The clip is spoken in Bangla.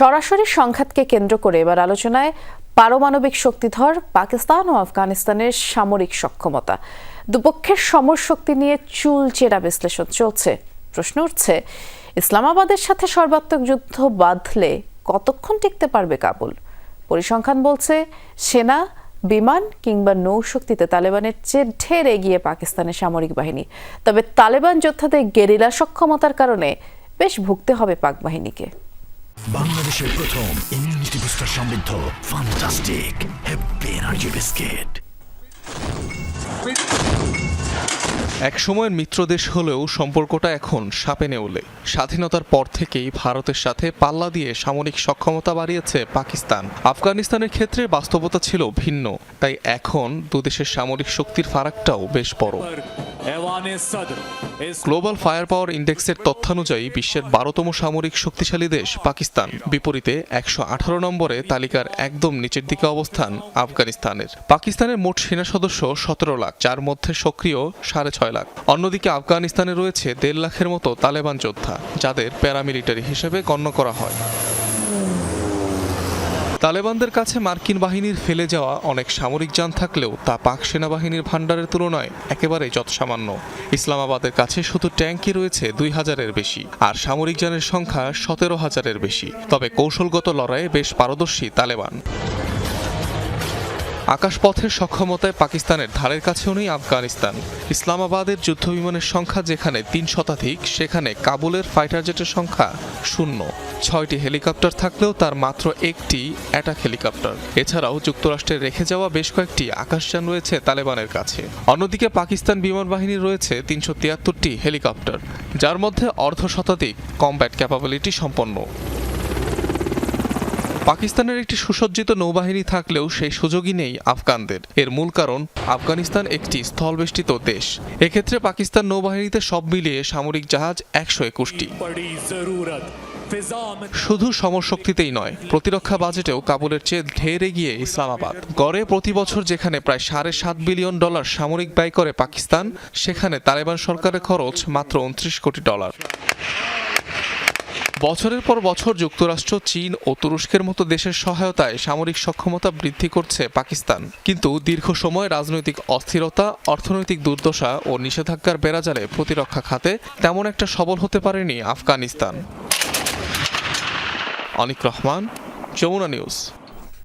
সরাসরি সংঘাতকে কেন্দ্র করে এবার আলোচনায় পারমাণবিক শক্তিধর পাকিস্তান ও আফগানিস্তানের সামরিক সক্ষমতা। দুপক্ষের সমর শক্তি নিয়ে চুলচেরা বিশ্লেষণ চলছে। প্রশ্ন উঠছে, ইসলামাবাদের সাথে সর্বাত্মক যুদ্ধ বাঁধলে কতক্ষণ টিকতে পারবে কাবুল? পরিসংখ্যান বলছে, সেনা, বিমান কিংবা নৌশক্তিতে তালেবানের চেয়ে ঢের এগিয়ে পাকিস্তানের সামরিক বাহিনী। তবে তালেবান যোদ্ধাদের গেরিলা সক্ষমতার কারণে বেশ ভুগতে হবে পাক বাহিনীকে। বাংলাদেশের প্রথম ইমিউনিটি বুস্টার সমৃদ্ধ ফান্টাস্টিক হ্যাপি এনার্জি বিস্কিট এক সময়ের মিত্রদেশ হলেও সম্পর্কটা এখন সাপে নেউলে। স্বাধীনতার পর থেকেই ভারতের সাথে পাল্লা দিয়ে সামরিক সক্ষমতা বাড়িয়েছে পাকিস্তান। আফগানিস্তানের ক্ষেত্রে বাস্তবতা ছিল ভিন্ন, তাই এখন দুদেশের সামরিক শক্তির ফারাকটাও বেশ বড়। গ্লোবাল ফায়ার পাওয়ার ইন্ডেক্সের তথ্যানুযায়ী বিশ্বের বারোতম সামরিক শক্তিশালী দেশ পাকিস্তান। বিপরীতে একশো আঠারো নম্বরে তালিকার একদম নিচের দিকে অবস্থান আফগানিস্তানের। পাকিস্তানের মোট সেনা সদস্য সতেরো লাখ, যার মধ্যে সক্রিয় সাড়ে ছয় লাখ। অন্যদিকে আফগানিস্তানে রয়েছে দেড় লাখের মতো তালেবান যোদ্ধা, যাদের প্যারামিলিটারি হিসেবে গণ্য করা হয়। তালেবানদের কাছে মার্কিন বাহিনীর ফেলে যাওয়া অনেক সামরিক যান থাকলেও তা পাক সেনাবাহিনীর ভাণ্ডারের তুলনায় একেবারে যৎসামান্য। ইসলামাবাদের কাছে শুধু ট্যাঙ্কই রয়েছে দুই হাজারের বেশি, আর সামরিক যানের সংখ্যা সতেরো হাজারের বেশি। তবে কৌশলগত লড়াইয়ে বেশ পারদর্শী তালেবান। আকাশপথের সক্ষমতায় পাকিস্তানের ধারের কাছেও নেই আফগানিস্তান। ইসলামাবাদের যুদ্ধবিমানের সংখ্যা যেখানে তিন শতাধিক, সেখানে কাবুলের ফাইটার জেটের সংখ্যা শূন্য। ছয়টি হেলিকপ্টার থাকলেও তার মাত্র একটি অ্যাটাক হেলিকপ্টার। এছাড়াও যুক্তরাষ্ট্রের রেখে যাওয়া বেশ কয়েকটি আকাশযান রয়েছে তালেবানের কাছে। অন্যদিকে পাকিস্তান বিমান বাহিনীর রয়েছে তিনশো তিয়াত্তরটি হেলিকপ্টার, যার মধ্যে অর্ধ শতাধিক কমব্যাট ক্যাপাবিলিটি সম্পন্ন। পাকিস্তানের একটি সুসজ্জিত নৌবাহিনী থাকলেও সেই সুযোগই নেই আফগানদের। এর মূল কারণ, আফগানিস্তান একটি স্থলবেষ্টিত দেশ। এক্ষেত্রে পাকিস্তান নৌবাহিনীতে সব মিলিয়ে সামরিক জাহাজ একশো একুশটি। শুধু সমরশক্তিতেই নয়, প্রতিরক্ষা বাজেটেও কাবুলের চেয়ে ঢের এগিয়ে ইসলামাবাদ। গড়ে প্রতি বছর যেখানে প্রায় সাড়ে সাত বিলিয়ন ডলার সামরিক ব্যয় করে পাকিস্তান, সেখানে তালেবান সরকারের খরচ মাত্র উনত্রিশ কোটি ডলার। বছরের পর বছর যুক্তরাষ্ট্র, চীন ও তুরস্কের মতো দেশের সহায়তায় সামরিক সক্ষমতা বৃদ্ধি করছে পাকিস্তান। কিন্তু দীর্ঘ সময় রাজনৈতিক অস্থিরতা, অর্থনৈতিক দুর্দশা ও নিষেধাজ্ঞার বেড়াজালে প্রতিরক্ষা খাতে তেমন একটা সবল হতে পারেনি আফগানিস্তান। অনিক রহমান, যমুনা নিউজ।